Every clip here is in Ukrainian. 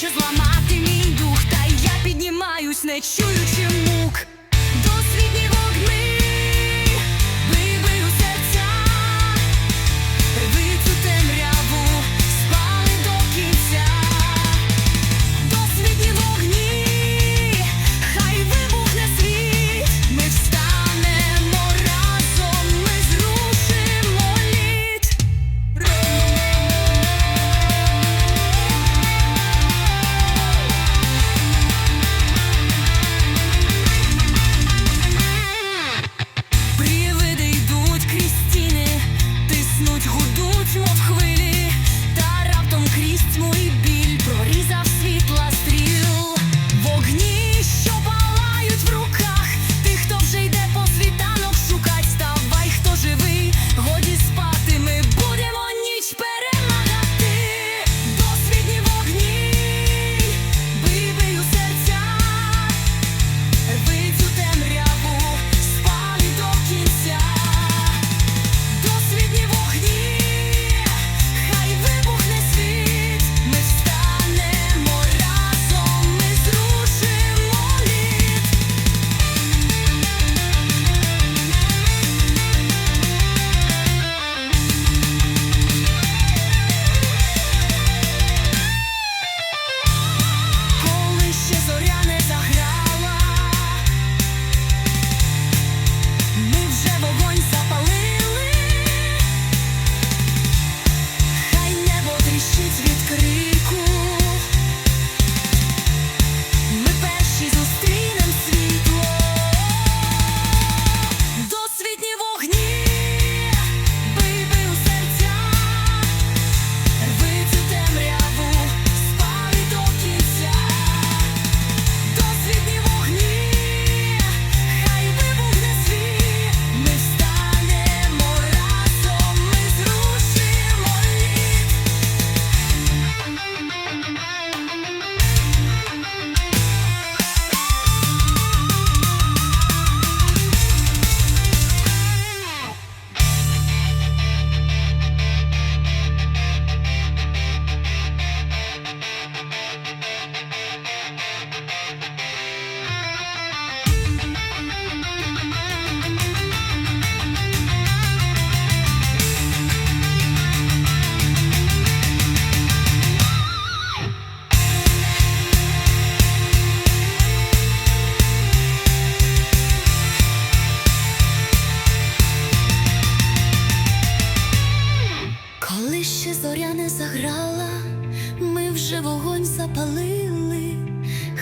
хочу зламати мій дух, та я піднімаюсь, не чуючи мук. вже вогонь запалили,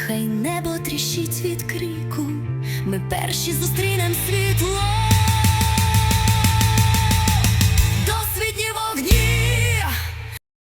хай небо тріщить від крику, ми перші зустрінемо світло.